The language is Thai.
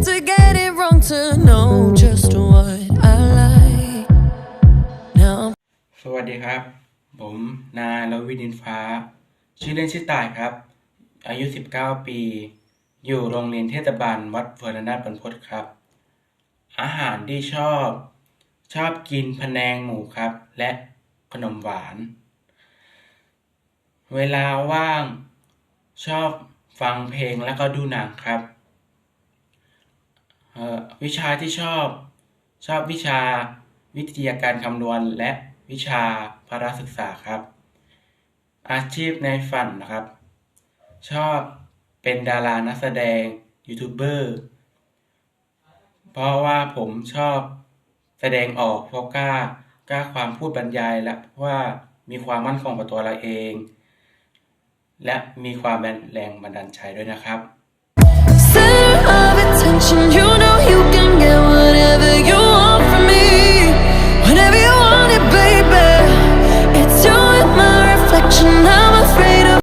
had to get it wrong to know just what I like. Now สวัสดีครับ ผมนายรวินินฟ้า ชื่อเล่นชื่อต่ายครับ อายุ 19 ปี อยู่โรงเรียนเทศบาลวัดเฟอร์นันดบรรพตครับ อาหารที่ชอบ ชอบกินพะแนงหมูครับ และขนมหวาน เวลาว่างชอบฟังเพลงแล้วก็ดูหนังครับ วิชาที่ชอบชอบวิชาวิทยาการคำนวณและวิชาพละศึกษาครับ อาชีพในฝันนะครับ ชอบเป็นดารานักแสดงยูทูบเบอร์เพราะว่าผมชอบแสดงออกเพราะกล้ากล้าความพูดบรรยายและว่ามีความมั่นคงกับตัวเราเอง และมีความแรงบันดาลใจด้วยนะครับ